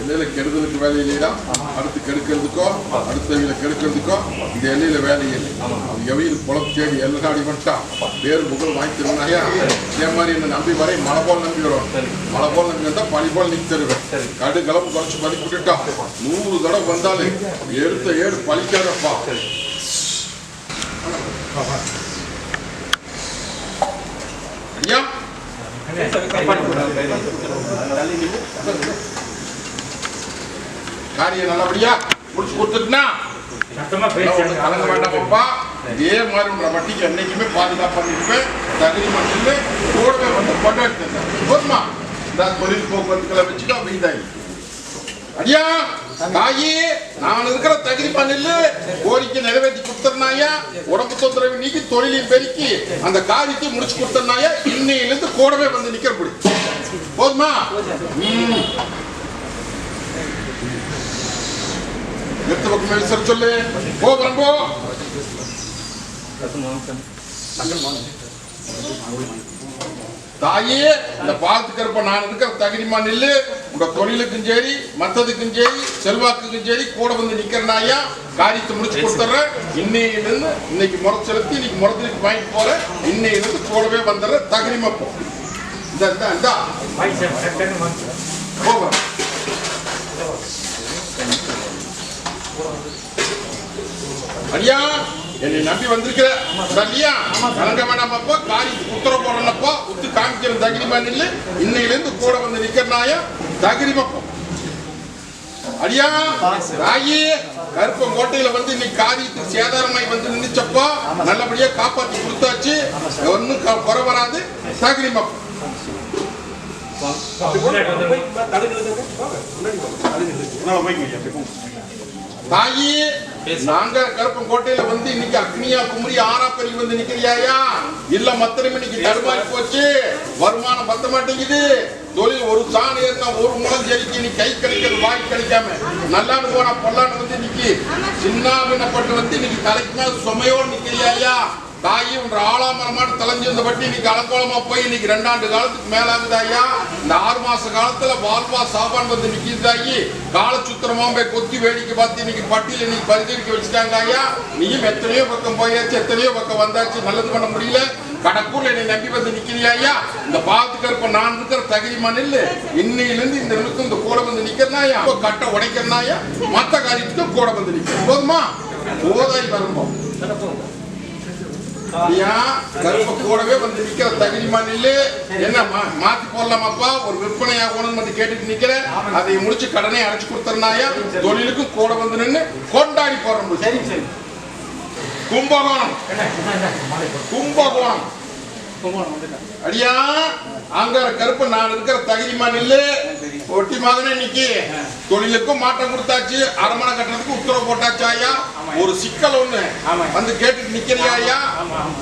எல்லையில கெடுதலுக்கு வேலை இல்லையா அடுத்து கெடுக்கிறதுக்கோ அடுத்தவங்களை கெடுக்கிறதுக்கோ இந்த எல்லையில வேலை இல்லை. அது எவையில் குளம் தேடி எல்லாம் அடிபட்டா பேர் புகழ் வாங்கி தருவாயா இதே மாதிரி என்ன நம்பி வரை மழை போல் நம்பி வரும். மழை போல் நம்பி வந்தா பனி போல் நிக்க தருவேன் கடு கலப்பு குறைச்சு மதிப்பு விட்டுட்டா நூறு தடவை வந்தாலே எடுத்த ஏடு பழிக்காதப்பா ஐயா காரியம் நல்லபடியா முடிச்சு கொடுத்துட்டுனா கலங்க வேண்டாமப்பா இதே மாதிரி உங்களை வட்டிக்கு என்னைக்குமே பாதுகாப்பு பண்ணிருப்பேன் தகுதி மட்டும் கூடவே வந்து கொண்டாடி போதுமா? இந்த தொழில் போக்குவரத்துக்களை வச்சுக்கோ அப்படிதாயி அடியா? தாயி நான் இருக்கிற தகுதி பண்ணில் கோரிக்கை நிறைவேற்றி கொடுத்தனாயா உடம்பு தொந்தரவு நீக்கி தொழிலையும் பெருக்கி அந்த காரியத்தை முடிச்சு கொடுத்தனாயா இன்னையிலிருந்து கூடவே வந்து நிக்கிற முடி போதுமா? எத்த பக்கம் விசாரி சொல்லு. போ பிரம்போ தாயே இந்த பாத்துக்கிறப்ப நான் இருக்கிற தகுதிமா நில்லு உங்க தொழிலுக்கும் சரி மத்ததுக்கும் சரி செல்வாக்குக்கும் சரி கூட வந்து நிக்கிறனாயா காரியத்தை முடிச்சு கொடுத்துறேன். இன்னையிலிருந்து இன்னைக்கு முறை செலுத்தி இன்னைக்கு முறத்துக்கு வாங்கிட்டு போறேன். இன்னையிலிருந்து கூடவே வந்துடுறேன். தகுதிமா போ இந்த இந்த போவேன் ஐயா என்னை நம்பி வந்திருக்கிற சரியா கலங்க வேணாமப்பா காரியத்துக்கு உத்தரவு போடணும்ப்பா உத்து காமிக்கிற தகிரிமா நில்லு. இன்னையிலிருந்து கூட வந்து நிக்கிறனாயா பக்கம். அடியா ராயி கருப்பம் கோட்டையில வந்து இன்னைக்கு காரியத்துக்கு சேதாரமாய் வந்து நின்றுச்சப்போ நல்லபடியா காப்பாத்தி கொடுத்தாச்சு. ஒன்னும் க- குறை வராது. தகிரிமப்பா தாயி நாங்க கருப்பம் கோட்டையில வந்து இன்னைக்கு அக்னியா குமரி ஆறா பெருகி வந்து நிக்கிறியாயா? இல்ல மத்திரம் இன்னைக்கு தடுமாறி போச்சு. வருமானம் பத்த மாட்டேங்குது. தொழில் ஒரு சாணி ஏறினா ஒரு முளம் செடிக்கு நீ கை கிடைக்கிறது வாய் கிடைக்காம நல்லான்னு போனா பொல்லான்னு வந்து இன்னைக்கு சின்ன பின்னப்பட்டு வந்து இன்னைக்கு தலைக்கு மேல சுமையோடு உன்ற தலைஞ்சிருந்த பட்டி இன்னைக்கு அலக்கோலமா போய் இன்னைக்கு ரெண்டாண்டு காலத்துக்கு மேலாகுதாயா இந்த ஆறு மாச காலத்துல வால்வா சாப்பான் வந்து நிக்கிதாயி கால சுத்திரமா போய் கொத்தி வேடிக்கை பார்த்து இன்னைக்கு பட்டியல இன்னைக்கு பரிசீலிக்க வச்சுட்டாங்க ஐயா. நீயும் எத்தனையோ பக்கம் போயாச்சு எத்தனையோ பக்கம் வந்தாச்சு நல்லது பண்ண முடியல. கடக்கூர்ல என்னை நம்பி வந்து நிக்கிறியா ஐயா. இந்த பாத்துக்கு இருப்ப நான் இருக்கிற தகுதிமா நெல்லு இன்னையிலிருந்து இந்த நிமிஷம் இந்த கூட வந்து நிக்கிறனாயா கட்டை உடைக்கிறனாயா மத்த காரியத்துக்கு கூட வந்து நிக்கிறேன் போதுமா? போதாய் வரும்போம். கருப்ப கூடவே வந்து நிக்கிற தகுதிமா நில்லு என்ன மாத்தி போடலாமாப்பா? ஒரு விற்பனை ஆகணும்னு வந்து கேட்டுட்டு நிக்கிறேன். அதை முடிச்சு கடனை அடைச்சு கொடுத்துறனாயா தொழிலுக்கும் கூட வந்து நின்னு கொண்டாடி போறோம் சரி சரி. கும்பகோணம். கும்பகோணம். அடியா அங்க கருப்பு நான் இருக்கிற தகுதிமா நில்லு ஒட்டி மகனே இன்னைக்கு. தொழிலுக்கும் மாற்றம் கொடுத்தாச்சு அரமனை கட்டுறதுக்கு உத்தரவு போட்டாச்சு ஐயா. ஒரு சிக்கல் ஒண்ணு. வந்து கேட்டுட்டு நிக்கிறியா ஐயா?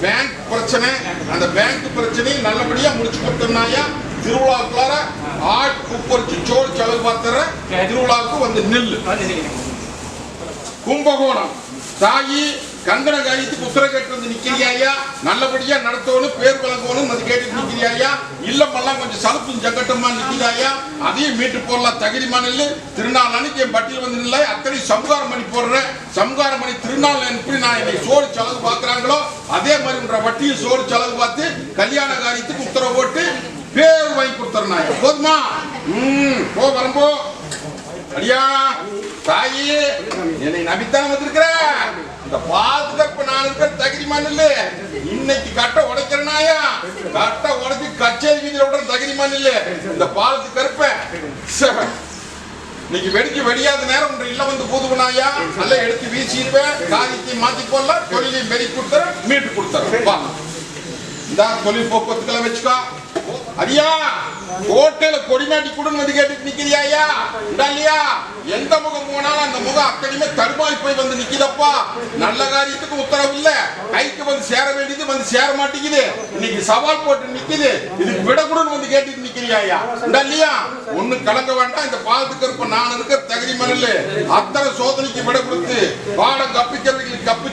பேங்க் பிரச்சனை. அந்த பேங்க் பிரச்சனையை நல்லபடியா முடிச்சு கொடுத்தோம்னாயா திருவிழாவுக்குள்ளார ஆட் குப்பரிச்சு சோறு செலவு பார்த்துற திருவிழாவுக்கு வந்து நில்லு. கும்பகோணம். தாயி கங்கணம் கழித்து உத்தர கேட்டு வந்து நிக்கிறியா நல்லபடியா நடத்தணும் பேர் வழங்கவனும் அது கேட்டு நிக்கிறியாயா இல்லமெல்லாம் கொஞ்சம் சலுப்பும் ஜங்கட்டமா நிக்கிறாயா அதையும் மீட்டு போடலாம் தகுதி நெல்லு திருநாள் அன்னைக்கு என் பட்டியல் வந்து இல்லை அத்தனை சம்காரம் பண்ணி போடுறேன். சம்காரம் பண்ணி திருநாள் எப்படி நான் என்னை சோறு செலவு பார்க்குறாங்களோ அதே மாதிரி வட்டியில் சோறு செலவு பார்த்து கல்யாண காரியத்துக்கு உத்தரவு போட்டு பேர் வாங்கி கொடுத்துறேன் போதுமா? ம் போ வரம்போ. அடியா தாயி என்னை நம்பித்தான் வந்திருக்கிறேன் இந்த பாதுகாப்பு நான் இருக்கிற தகுதி மண்ணில். இன்னைக்கு கட்ட உடைக்கிறனாயா? கட்ட உடைச்சு கச்சேரி வீதியில் விடுற தகுதி மண்ணில். இந்த பாலத்து கருப்ப. இன்னைக்கு வெடிச்சு வெடியாத நேரம் ஒன்று இல்ல வந்து போதுவனாயா நல்லா எடுத்து வீசிடுவேன் காரியத்தையும் மாத்தி போடலாம் தொழிலையும் பெருக்கி கொடுத்துறேன் மீட்டு கொடுத்துறேன் இந்த தொழில் போக்குவரத்துக்கெல்லாம் வச்சுக்கோ. அடியா கோட்டையில கொடிநாட்டி குடுன்னு வந்து கேட்டுட்டு நிக்கிறியா ஐயா? இல்லையா? எந்த முகம் போனாலும் அந்த முகம் அத்தனையுமே தடுமாறி போய் வந்து நிக்கிதப்பா. நல்ல காரியத்துக்கு உத்தரவு இல்ல. கைக்கு வந்து சேர வேண்டியது வந்து சேர மாட்டேங்குது. இன்னைக்கு சவால் போட்டு நிக்குது. இதுக்கு விடக்கூடன்னு வந்து கேட்டுட்டு நிக்கிறியா ஐயா? இல்லையா? ஒண்ணு கலங்க வேண்டாம். இந்த பாலத்துக்கு இருப்ப நான் இருக்க தகுதி மணல். அத்தனை சோதனைக்கு விட கொடுத்து பாடம் கப்பிக்கிறதுக்கு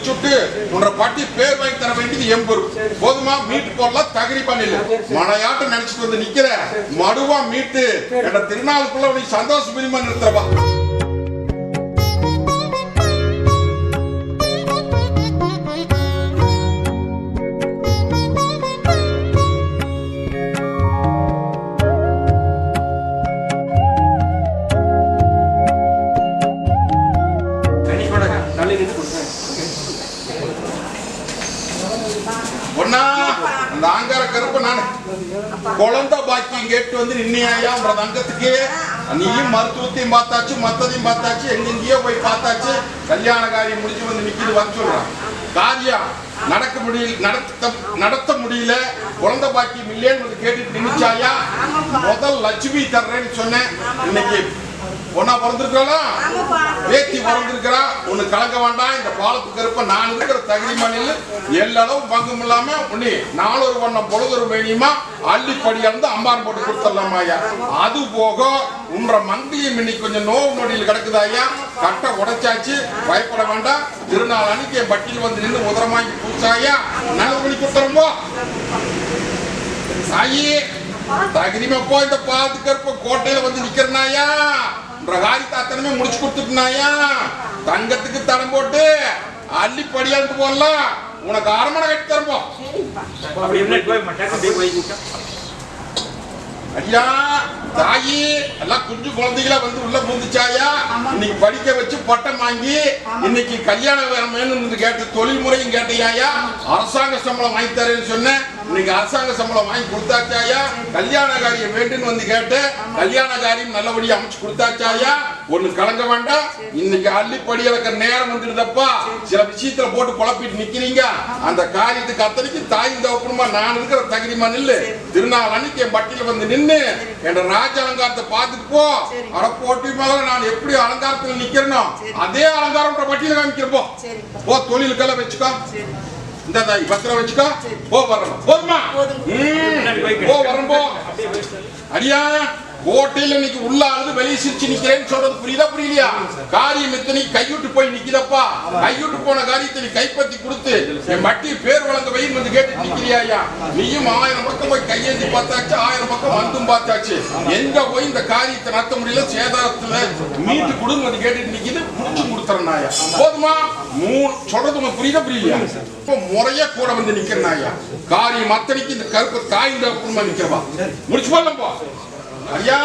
சுட்டு உன்ற பட்டி பேர் வாங்கி தர வேண்டியது எம்பொரு போதுமா மீட்டு போடலாம் தகுதி பண்ணல மழையாட்டம் நினைச்சிட்டு வந்து நிக்கிற மடுவா மீட்டு. என்ற திருநாளுக்குள்ள உனக்கு சந்தோஷம் பிரிமா நிறுத்துறவா குழந்தை கேட்டு வந்து நின்னையா உன்ற தங்கத்துக்கு? நீயும் மருத்துவத்தையும் பார்த்தாச்சு மத்ததையும் பார்த்தாச்சு எங்கெங்கேயோ போய் பார்த்தாச்சு. கல்யாண காரியம் முடிஞ்சு வந்து நிக்கிது வர சொல்றான். காரியம் நடக்க முடியல நடத்த நடத்த முடியல. குழந்தை பாக்கியம் இல்லைன்னு கேட்டு கேட்டுட்டு முதல் லட்சுமி தர்றேன்னு சொன்னேன். இன்னைக்கு ஒன்னா பிறந்திருக்கலாம் பேத்தி பிறந்திருக்கிறா. ஒண்ணு கலக்க வேண்டாம். இந்த பாலத்துக்கு இருப்ப நான் இருக்கிற தகுதி மண்ணில் எல்லளவும் பங்கும் இல்லாம உன்னி நாலொரு வண்ணம் பொழுதொரு வேணியுமா அள்ளிப்படியா இருந்து அம்பாரம் போட்டு கொடுத்துடலாமா ஐயா? அது போக உன்ற மங்கிலியம் இன்னைக்கு கொஞ்சம் நோவு நொடியில் கிடக்குதா ஐயா? கட்டை உடைச்சாச்சு. பயப்பட வேண்டாம். திருநாள் அன்னைக்கு என் பட்டியல் வந்து நின்று உதரமாக்கி பூச்சாயா நல்லது பண்ணி கொடுத்துறோம்போ சாயி தகுதிமப்போ இந்த பாலத்துக்கு இருப்ப கோட்டையில வந்து நிக்கிறனாயா காரியத்தை அத்தனையுமே முடிச்சு கொடுத்துட்டுனாயா? தங்கத்துக்கு தடம் போட்டு அள்ளி படியாண்டு போடலாம். உனக்கு அரமணை கட்டி தருவோம் அப்படி முன்னாடி போய் மாட்டேன் அப்படியே போய் கூட்டா ஐயா தாயி எல்லாம் குஞ்சு குழந்தைகளா வந்து உள்ள புந்துச்சாயா இன்னைக்கு படிக்க வச்சு பட்டம் வாங்கி இன்னைக்கு கல்யாணம் வேணும்னு கேட்ட தொழில் முறையும் கேட்டையாயா அரசாங்க சம்பளம் வாங்கி தரேன்னு சொன்னேன். இன்னைக்கு அரசாங்க சம்பளம் வாங்கி கொடுத்தாச்சாயா கல்யாண காரியம் வேண்டுன்னு வந்து கேட்டு கல்யாண காரியம் நல்லபடியா அமைச்சு கொடுத்தாச்சாயா ஒண்ணு கலங்க வேண்டாம். இன்னைக்கு அள்ளிப்படி இழக்கிற நேரம் வந்துடுதப்பா. சில விஷயத்துல போட்டு குழப்பிட்டு நிக்கிறீங்க. அந்த காரியத்துக்கு அத்தனைக்கு தாய் தகப்பனுமா நான் இருக்கிற தகுதிமா நில்லு. திருநாள் அன்னைக்கு என் பட்டியல வந்து நின்னு என் ராஜ அலங்காரத்தை பார்த்துட்டு போ. அட போட்டி மேல நான் எப்படி அலங்காரத்துல நிக்கிறேனோ அதே அலங்காரம் பட்டியல காமிக்கிறப்போ போ. தொழிலுக்கெல்லாம் வச்சுக்கோ. இந்த தாய் பத்திரம் வச்சுக்கோ. போ வரணும். போதுமா? போ வரணும் போ. அடியா. கோட்டையில இன்னைக்கு உள்ள ஆளுது வெளியே சிரிச்சு நிக்கிறேன்னு சொல்றது புரியுதா புரியலையா? காரியம் இத்தனை கையுட்டு போய் நிக்கிறப்பா? கைவிட்டு போன காரியத்தை நீ கைப்பற்றி கொடுத்து என் மட்டி பேர் வழங்க வைன்னு வந்து கேட்டு நிக்கிறியா நீயும் ஆயிரம் பக்கம் போய் கையேந்தி பார்த்தாச்சு ஆயிரம் பக்கம் வந்தும் பார்த்தாச்சு. எங்க போய் இந்த காரியத்தை நடத்த முடியல? சேதாரத்துல மீட்டு கொடுங்க வந்து கேட்டுட்டு நிக்கிது முடிச்சு கொடுத்துறேன் நாயா போதுமா? மூணு சொல்றது உனக்கு புரியுதா புரியலையா? இப்போ முறையா கூட வந்து நிக்கிறேன் நாயா காரியம் அத்தனைக்கு இந்த கருப்பு காய்ந்த குடும்பம் நிக்கிறவா? முடிச்சு போடலாம் போ ஐயா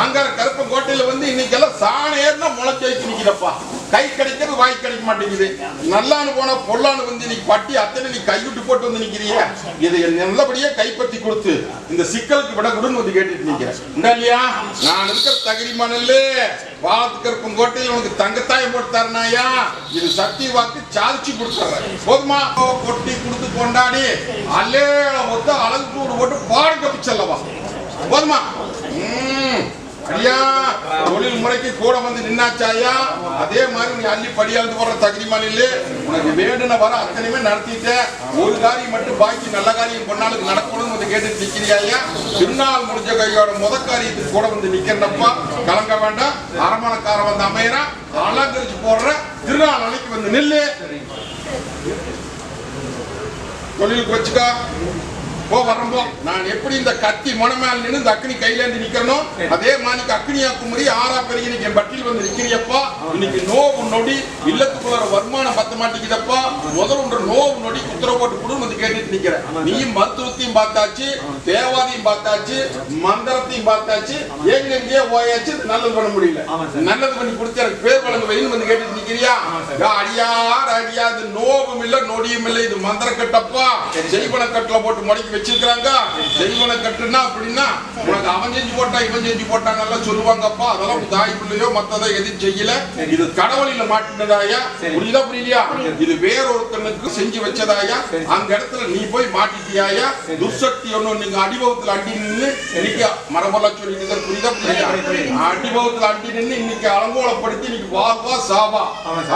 ஆங்கார கருப்பன் கோட்டையில வந்து இன்னைக்கு எல்லாம் சாண ஏறினா முளைச்சு நிக்கிறப்பா கை கிடைக்கிறது வாய் கிடைக்க மாட்டேங்குது. நல்லான்னு போனா பொல்லான்னு வந்து இன்னைக்கு பட்டி அத்தனை நீ கைவிட்டு போட்டு வந்து நிக்கிறிய. இதை நல்லபடியே கைப்பற்றி கொடுத்து இந்த சிக்கலுக்கு விட கொடுன்னு வந்து கேட்டுட்டு நிக்கிறேன். இந்த இல்லையா? நான் இருக்கிற தகுதி மணல் வாழத்து கருப்பன் கோட்டையில் உனக்கு தங்கத்தாயம் போட்டு இது சக்தி வாக்கு சாதிச்சு கொடுத்துறேன். போதுமா? கொட்டி கொடுத்து கொண்டாடி அல்லே மொத்த அழகு கூடு போட்டு பாடு கப்பிச்சல்லவா போதுமா? ஐயா தொழில் முறைக்கு கூட வந்து நின்னாச்சாயா அதே மாதிரி நீ அள்ளி படியாந்து போற தகுதிமான இல்ல உனக்கு வேண்டுன வர அத்தனையுமே நடத்திட்ட ஒரு காரியம் மட்டும் பாக்கி நல்ல காரியம் பொண்ணாளுக்கு நடக்கணும்னு வந்து கேட்டு நிக்கிறியா திருநாள் முடிஞ்ச கையோட முத காரியத்துக்கு கூட வந்து நிக்கிறப்பா கலங்க வேண்டாம். அரமணக்காரன் வந்து அமையறான். அலங்கரிச்சு போடுற திருநாள் அன்னைக்கு வந்து நில்லு. தொழிலுக்கு வச்சுக்கா. போ வரம்போ நான் எப்படி இந்த கத்தி முனமேல நின்று இந்த அக்னி கையில இருந்து நிக்கிறனோ அதே மாதிரி அக்னியா குமரி ஆறா பெருகி இன்னைக்கு என் பட்டியல் வந்து நிக்கிறியப்பா இன்னைக்கு நோவு நொடி இல்லத்துக்குள்ள வர வருமானம் பத்த மாட்டேங்குதப்பா. முதல் ஒன்று நோவு நொடி உத்தரவு போட்டு கொடு வந்து கேட்டுட்டு நிக்கிறேன். நீயும் மருத்துவத்தையும் பார்த்தாச்சு தேவாதையும் பார்த்தாச்சு மந்திரத்தையும் பார்த்தாச்சு எங்கெங்கேயோ போயாச்சு இது நல்லது பண்ண முடியல. நல்லது பண்ணி கொடுத்து எனக்கு பேர் வழங்க வைன்னு வந்து கேட்டுட்டு நிக்கிறியா? அடியார் அடியா இது நோவும் இல்ல நொடியும் இல்ல இது மந்திர கட்டப்பா. செய்வன கட்டுல போட்டு முடக்கி வச்சிருக்காங்க செய்வன கட்டுனா அப்படின்னா உனக்கு அவன் செஞ்சு போட்டா இவன் செஞ்சு போட்டாங்க சொல்லுவாங்கப்பா. அதெல்லாம் தாய் பிள்ளையோ மத்ததை எதுவும் செய்யல. இது கடவுளில மாட்டினதாயா? புரியுதா புரியலையா? இது வேறொருத்தனுக்கு செஞ்சு வச்சதாயா? அந்த இடத்துல நீ போய் மாட்டிட்டியாயா? துர்சக்தி ஒண்ணு நீங்க அடிபவத்துல அடி நின்னு இன்னைக்கு மரபெல்லாம் சொல்லிட்டு புரியுதா புரியுதா அடிபவத்துல அடி நின்னு இன்னைக்கு அலங்கோலப்படுத்தி இன்னைக்கு வா வா சாவா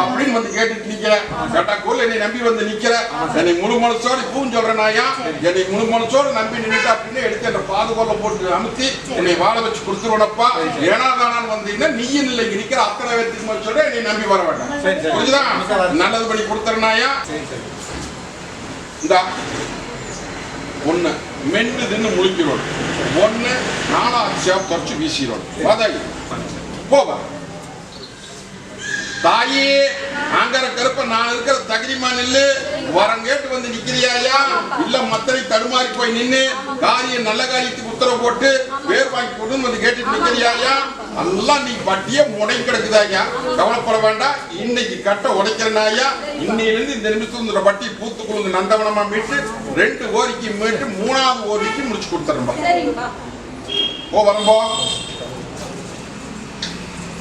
அப்படின்னு வந்து கேட்டுட்டு நிக்கிற. கேட்டா என்னை நம்பி வந்து நிக்கிற. என்னை முழு மனசோட பூன்னு சொல்றேனாயா என்னை முழு மனசோட நம்பி நின்னுட்டு அப்படின்னு எடுத்து என்ன பாதுகோல போட்டு அமுத்தி என்னை வாழ வச்சு கொடுத்துருவனப்பா. ஏனா தானான்னு வந்தீங்கன்னா நீயும் இல்லை இங்க நிக்கிற அத்தனை பேர்த்துக்கு சொல்ற என்னை நம்பி வர வேண்டாம். புரியுதா நல்லது பண்ணி கொடுத்துறனாயா? இந்த. ஒண்ணு மென்று தின்னு முழிக்கிறோம். ஒண்ணு நாலாவது சேப் தொடச்சு வீசிடுவோம் பதவி போவா. தாயே ஆங்கர கருப்ப நான் இருக்கிற தகுதிமா நில்லு. வரம் கேட்டு வந்து நிக்கிறியாயா இல்ல மத்தனை தடுமாறி போய் நின்னு காரியம் நல்ல காரியத்துக்கு உத்தரவு போட்டு பேர் வாங்கி கொண்டு வந்து கேட்டுட்டு நிக்கிறியாயா எல்லாம் நீ பட்டியே முடை கிடக்குதாயா கவலைப்பட வேண்டாம். இன்னைக்கு கட்ட உடைக்கிறனாயா இன்னையிலிருந்து இந்த நிமிஷத்துல பட்டி பூத்து குழுந்து நந்தவனமா மீட்டு ரெண்டு ஓரிக்கு மீட்டு மூணாவது ஓரிக்கு முடிச்சு சரிங்கப்பா. போ வரம்போ.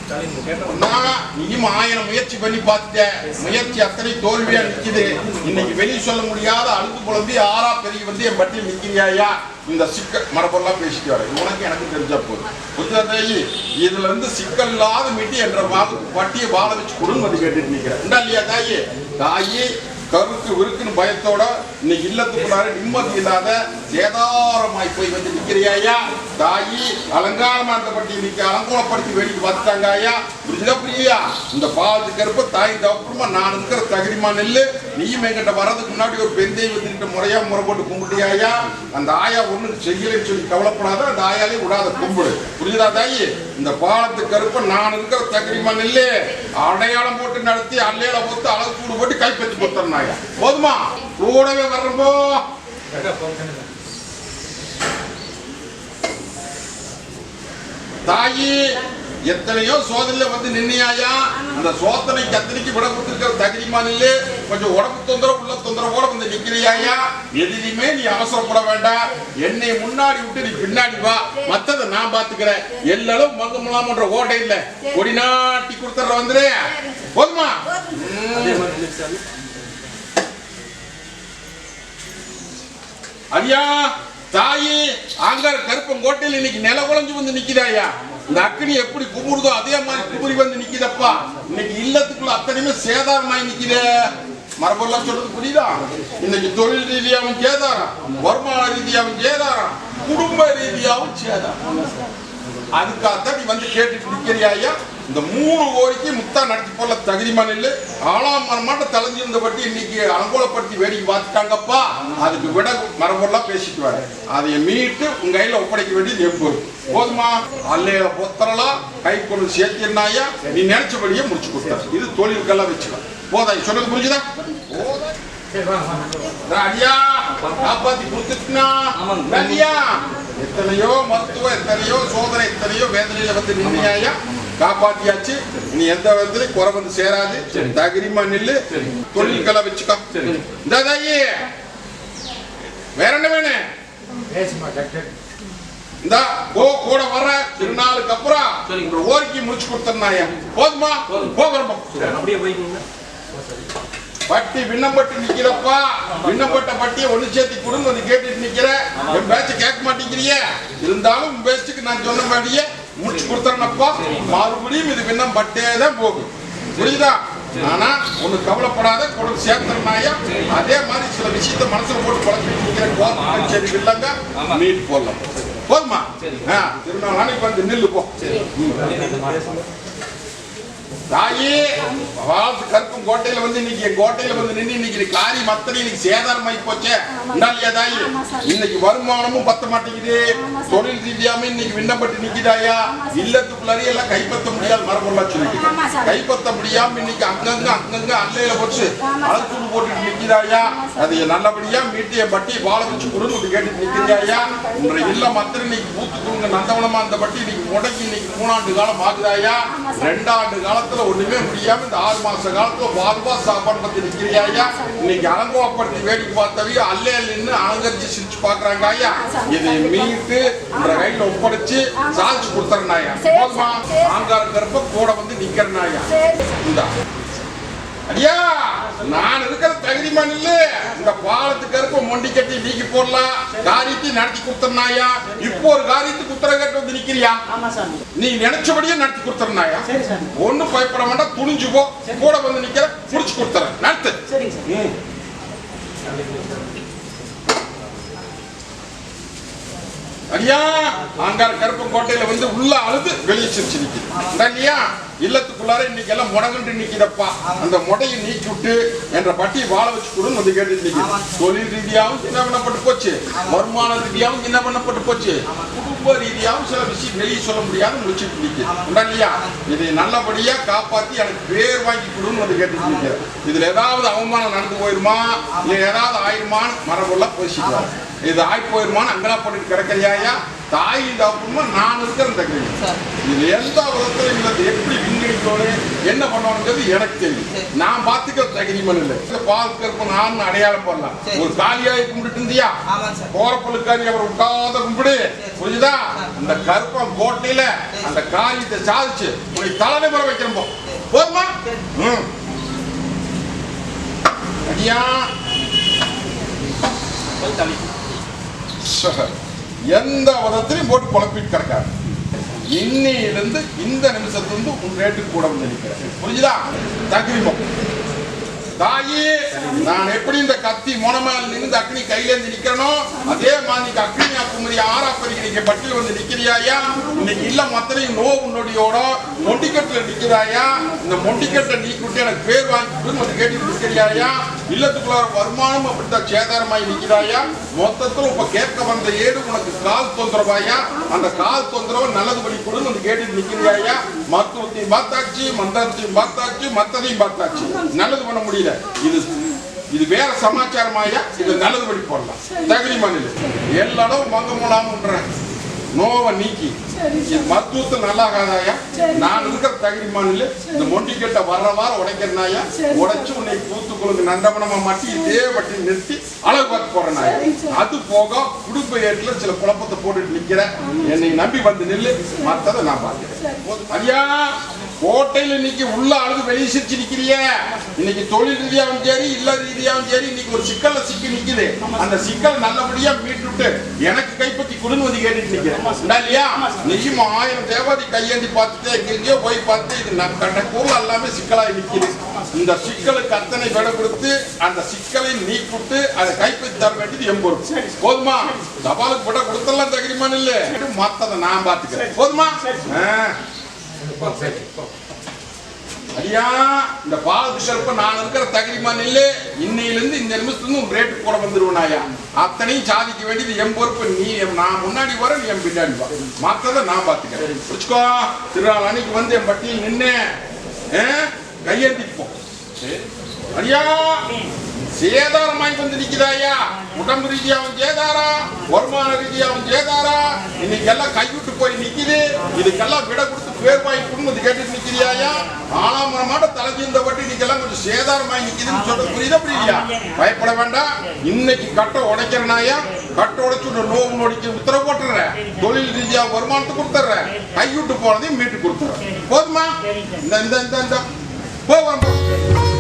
நான் நீயும் ஆயிரம் முயற்சி பண்ணி பார்த்துட்டேன். முயற்சி அத்தனை தோல்வியா நிக்குது. இன்னைக்கு வெளியே சொல்ல முடியாத அழுது குழம்பி ஆறா பெரிய வந்து என் பட்டியல் நிற்கிறியாயா இந்த சிக்கல் மரபெல்லாம் பேசிட்டு வர. உனக்கு எனக்கு தெரிஞ்சா போதும். புத்தகத்தை இதுல இருந்து சிக்கல் இல்லாத மிட்டி என்ற வாழ பட்டியை வாழ வச்சு கொடுங்க வந்து கேட்டுட்டு நிக்கிறேன். உண்டா இல்லையா தாயி? தாயி கருக்கு விருக்குன்னு பயத்தோட இன்னைக்கு இல்லத்துக்குள்ளார நிம்மதி இல்லாத சேதாரமாய் போய் வந்து நிக்கிறியாயா தாயி அலங்காரமா அந்த பட்டி நிக்க அலங்கோலப்படுத்தி வேடிக்கை பார்த்துட்டாங்க ஐயா. புரியுதா புரியா இந்த பாவத்து கருப்பு தாய் தப்புமா நான் இருக்கிற தகுதிமா நெல்லு நீயும் என்கிட்ட வர்றதுக்கு முன்னாடி ஒரு பெண் தெய்வத்திட்ட முறையா முறை போட்டு கும்பிட்டியாயா அந்த ஆயா ஒண்ணு செய்யலைன்னு சொல்லி கவலைப்படாத அந்த ஆயாலே விடாத கும்பிடு. புரிஞ்சுதா தாயி? இந்த பாலத்து கருப்பு நான் இருக்கிற தகுதிமா நெல்லு அடையாளம் போட்டு நடத்தி அல்லையில போட்டு அழகு கூடு போட்டு கைப்பற்றி கொடுத்துறாங்க போதுமா? கூடவே வர்றப்போ கேட்டா போங்க தாயி எத்தனையோ சோதனையில வந்து நின்னியாயா? அந்த சோதனை கத்திரிக்கு விட கொடுத்திருக்கிற தகுதிமா இல்ல கொஞ்சம் உடம்பு தொந்தரவு உள்ள தொந்தரவோட வந்து நிக்கிறியாயா? எதிலையுமே நீ அவசரப்பட வேண்டாம். என்னை முன்னாடி விட்டு நீ பின்னாடி வா. மத்தத நான் பாத்துக்கிறேன் எல்லளவு மங்கமுலாமன்ற ஓட்டை இல்ல. கொடி நாட்டி கொடுத்துற வந்துரு. போதுமா? அரியா? தாயி ஆங்கார கருப்பங்கோட்டையில் இன்னைக்கு நில குழஞ்சு வந்து நிக்குதாயா? இந்த அக்னி எப்படி குமுறுதோ அதே மாதிரி குமுறி வந்து நிக்குதப்பா? இன்னைக்கு இல்லத்துக்குள்ள அத்தனையுமே சேதாரமாய் நிக்குதே. மரபெல்லாம் சொல்றது புரியுதா? இன்னைக்கு தொழில் ரீதியாவும் சேதாரம் வருமான ரீதியாவும் சேதாரம் குடும்ப ரீதியாவும் சேதாரம். அதுக்காகத்தான் நீ வந்து கேட்டுட்டு நிக்கிறியா ஐயா இந்த மூணு கோரிக்கை முத்தா நடத்தி போல தகுதிமா நெல்லு ஆளாம் மரமாட்ட தலைஞ்சிருந்த பட்டி இன்னைக்கு அலங்கோலப்படுத்தி வேடிக்கை பார்த்துட்டாங்கப்பா. அதுக்கு விட மரபொல்லாம் பேசிட்டு வர. அதை மீட்டு உங்க கையில ஒப்படைக்க வேண்டியது எப்போ போதுமா? அல்லையில பொத்தரலாம் கை கொண்டு சேர்த்திருந்தாயா நீ நினைச்சபடியே முடிச்சு கொடுத்தாரு. இது தொழிலுக்கெல்லாம் வச்சுக்கலாம் போதா சொன்னது புரிஞ்சுதா? ஐயா காப்பாத்தி கொடுத்துட்டுனா? எத்தனையோ மருத்துவம் எத்தனையோ சோதனை எத்தனையோ வேதனையில வந்து நின்னையா காப்பாத்தியாச்சு. நீ எந்த விதத்துலயும் குறை வந்து சேராது. சரி. தகிரிமா நில்லு. தொழில்களை வச்சுக்கோ. சரி. இந்த தாயி. வேற என்ன வேணும்? இந்த போ கூட வர்ற திருநாளுக்கு அப்புறம் ஓரிக்கை முடிச்சு போதுமா? போதும். போகிறோம் அப்படியே போய்க்கிங்க பட்டி விண்ணப்பட்டு நிக்கிறப்பா. விண்ணப்பட்ட பட்டியை ஒண்ணு சேர்த்து கொடுன்னு வந்து கேட்டுட்டு நிக்கிற. என் பேச்ச கேட்க மாட்டேங்கிறிய. இருந்தாலும் உன் பேச்சுக்கு நான் சொன்ன மாதிரியே முடிச்சு கொடுத்துறேனப்பா மறுபடியும் இது விண்ணம் பட்டே தான் போகும். புரியுதா? ஆனா ஒண்ணு கவலைப்படாத கொண்டு சேர்த்தனாயா அதே மாதிரி சில விஷயத்த மனசுல போட்டு குழப்பிட்டு கோபம் சரி இல்லங்க. மீட் போடலாம். போதுமா? சரி. திருநாள் அன்னைக்கு வந்து நில்லு போ. தாயி வாழ்த்து கருப்பும் கோட்டையில வந்து இன்னைக்கு கோட்டையில வந்து நின்று இன்னைக்கு காரி மத்தனை இன்னைக்கு சேதாரமாயி போச்சே. உண்டா இல்லையா தாயி. ஆமா சாமி. இன்னைக்கு வருமானமும் பத்த மாட்டேங்குது. தொழில் ரீதியாம இன்னைக்கு விண்ணப்பட்டு நிக்குதாயா இல்லத்துக்குள்ளாரி எல்லாம் கைப்பற்ற முடியாது மரபொருளா சொல்லிட்டு. கைப்பற்ற முடியாம இன்னைக்கு அங்கங்க அங்கங்க அல்லையில போச்சு ஆமா அழுத்தூடு போட்டுட்டு நிக்கிறாயா அது நல்லபடியா மீட்டிய பட்டி வாழ வச்சு கொடுன்னு கேட்டு நிக்கிறாயா இன்றைய இல்ல மத்திர இன்னைக்கு பூத்து கொடுங்க நந்தவனமா அந்த பட்டி இன்னைக்கு முடக்கி இன்னைக்கு மூணாண்டு காலம் ஆகுதாயா. ரெண்டாண்டு காலத்துல ஒண்ணுமே முடியாம இந்த ஆறு மாச காலத்துல வாழ்வா சாப்பாடு பத்தி நிக்கிறியாயா இன்னைக்கு அலங்கோலப்படுத்தி வேடிக்கை பார்த்தவையோ அல்லையில் நின்று அலங்கரிச்சு சிரிச்சு பாக்குறாங்க ஐயா. இதை மீட்டு இந்த கையில ஒப்படைச்சு சாதிச்சு கொடுத்துறனாயா சரி, போதுமா? சரி. ஆங்கார கருப்ப கூட வந்து நிக்கிறனாயா சரி. இந்தா. ஐயா நான் இருக்கிற தகுதிமான் இல்ல இந்த பாலத்துக்கு இருக்க மொண்டி கட்டி நீக்கி போடலாம். காரியத்தை நடத்தி கொடுத்தனாயா இப்போ ஒரு காரியத்துக்கு உத்தரவு கேட்டு வந்து நிக்கிறியா? ஆமா சாமி. நீ நினைச்சபடியே நடத்தி சாமி. ஒண்ணும் பயப்பட வேண்டாம் துணிஞ்சு போ. கூட வந்து நிக்கிற புடிச்சு கொடுத்துறேன். நடத்து. சரியா சார் ஐயா கருப்பன் கோட்டையில வந்து உள்ள அழுது வெளியே சிரிச்சு நிக்குது. இல்லையா இல்லத்துக்குள்ளார இன்னைக்கு எல்லாம் முடங்குண்டு நிக்கிறப்பா அந்த முடையை நீக்கி விட்டு என்ற பட்டியை வாழ வச்சு கொடுன்னு வந்து கேட்டு தொழில் ரீதியாகவும் என்ன பண்ணப்பட்டு போச்சு. வருமான ரீதியாகவும் என்ன பண்ணப்பட்டு போச்சு. குடும்ப ரீதியாகவும் சில விஷயம் வெளியே சொல்ல முடியாது முடிச்சுட்டு நிக்குது. இல்லையா இதை நல்லபடியா காப்பாத்தி எனக்கு பேர் வாங்கி கொடுன்னு வந்து கேட்டு நிக்கிறேன் இதுல ஏதாவது அவமானம் நடந்து போயிருமா? இல்ல ஏதாவது ஆயிருமான்னு மரபுள்ள பேசிக்குவாங்க. இது ஆய் போயிருமான்னு அங்கலா போட்டுட்டு கிடக்கிறியாயா தாய் இந்த அப்புறமா நான் இருக்கிற இந்த கையில் இது எந்த விதத்திலும் இல்லை எப்படி விண்கணிக்கணும் என்ன பண்ணணுங்கிறது எனக்கு தெரியும். நான் பார்த்துக்கிற தகுதிமன் இல்லை. இந்த பால் கருப்பு நான் அடையாளம் பண்ணலாம். ஒரு காலியாய் கும்பிட்டு இருந்தியா? போறப்பொழுக்காரி அவர் விட்டாத கும்பிடு. புரிஞ்சுதா? இந்த கருப்பம் கோட்டையில அந்த காரியத்தை சாதிச்சு உனக்கு தலைமை பெற வைக்கிறோம் போ. போதுமா? ம். அடியா. சஹர். எந்த விதத்திலையும் போட்டு குழப்பிட்டு கிடக்காது இன்னையிலிருந்து இந்த நிமிஷத்துலேருந்து உன் ரேட்டுக்கு கூட வந்து நிற்கிறேன் புரிஞ்சுதா? தகிரிமம் தாயி நான் எப்படி இந்த கத்தி முனமேல் நின்று அக்னி கையிலேந்து நிக்கிறனோ அதே மாதிரி அக்னி அக்குமரி ஆறா பறிக்கிறீங்க பட்டியல் வந்து நிக்கிறியாயா இன்னைக்கு இல்ல மத்தனையும் நோவு நொடியோட மொண்டிக்கட்டுல நிக்கிறாயா இந்த மொண்டிக்கட்டை நீக்கிட்டு எனக்கு பேர் வாங்கி கொடுன்னு வந்து கேட்டு நிக்கிறியாயா இல்லத்துக்குள்ள வருமானம் அப்படித்தான் சேதாரமாய் நிக்கிறாயா மொத்தத்துல இப்ப கேட்க வந்த ஏடு உனக்கு கால் தொந்தரவாயா அந்த கால் தொந்தரவை நல்லது பண்ணி கொடுன்னு வந்து கேட்டு நிக்கிறியாயா மருத்துவத்தையும் பார்த்தாச்சு மந்திரத்தையும் பார்த்தாச்சு மத்ததையும் பார்த்தாச்சு. நல்லது பண்ண முடியல. இது இது வேற சமாச்சாரமாயா இது நல்லது பண்ணி போடலாம். தகுதி மண்ணில் எல்லாரும் மங்க மூலாமன்றேன் நோவை நீக்கி. இது மருத்துவத்தில் நல்லா ஆகாதாயா நான் இருக்கிற தகுதி மண்ணில் இந்த மொண்டிக்கட்டை வர்ற வாரம் உடைக்கிறனாயா உடைச்சு உன்னை கூத்துக்குழுக்கு நந்தவனமா மாட்டி இதே வட்டி நிறுத்தி அழகு பார்த்து போறேனாயா அது போக குடும்ப ஏட்டில் சில குழப்பத்தை போட்டுட்டு நிக்கிறேன். என்னை நம்பி வந்து நில்லு. மத்ததை நான் பார்க்கிறேன். ஐயா கோட்டையில இன்னைக்கு உள்ள அழுது வெளியே சிரிச்சு நிக்கிறிய. இன்னைக்கு தொழில் ரீதியாவும் சரி இல்ல ரீதியாவும் சரி இன்னைக்கு ஒரு சிக்கல்ல சிக்கி நிக்குது. அந்த சிக்கல் நல்லபடியா மீட்டுட்டு எனக்கு கைப்பற்றி குடுன்னு வந்து கேட்டுட்டு நிக்கிறேன். இல்லையா? நீயும் ஆயிரம் தேவாதி கையேந்தி பார்த்துட்டு எங்கெங்கயோ போய் பார்த்து இது நான் கண்ட எல்லாமே சிக்கலாய் நிக்குது. இந்த சிக்கலுக்கு அத்தனை விட கொடுத்து அந்த சிக்கலை நீக்கிட்டு அதை கைப்பற்றி தர வேண்டியது பொறுப்பு. போதுமா? தபாலுக்கு போட்டா கொடுத்தலாம் தகுதிமான இல்ல. மத்ததை நான் பார்த்துக்கிறேன். போதுமா. ஐயா இந்த பாலத்து சிறப்பு நான் இருக்கிற தகுதிமான் இல்ல இன்னையிலிருந்து இந்த நிமிஷத்துல உன் ரேட்டு கூட வந்துருவேன் ஐயா. அத்தனையும் சாதிக்க வேண்டியது என் பொறுப்பு நீ நான் முன்னாடி வர நீ என் பின்னாடி வா. மத்ததை நான் பாத்துக்கிறேன். புடிச்சுக்கோ திருநாள் அன்னைக்கு வந்து என் பட்டியல் நின்னு ஆ, கையேந்திட்டு சேதாரம் ஐயா சேதாரமாய் வந்து நிக்குதா உடம்பு ரீதியாவும் சேதாரா வருமான ரீதியாவும் சேதாரா இன்னைக்கு எல்லாம் கைவிட்டு போய் நிக்குது. இதுக்கெல்லாம் விட கொடுத்து பேர் வாங்கி குடும்பத்தை கேட்டுட்டு நிக்கிறியாயா ஆலாமரமாட்ட தலைஞ்சி பட்டு வட்டி இன்னைக்கெல்லாம் கொஞ்சம் சேதாரமாய் நிக்குதுன்னு சொல்ல புரியுதா புரியலையா பயப்பட வேண்டாம். இன்னைக்கு கட்டை உடைக்கிறனாயா கட்டை உடைச்சு நோவு நொடிக்கு உத்தரவு போட்டுறேன் தொழில் ரீதியா வருமானத்தை கொடுத்துட்றேன். கைவிட்டு போனதையும் மீட்டு கொடுத்துறேன் போதுமா? இந்த இந்த இந்த இந்த. போ வாங்க, போ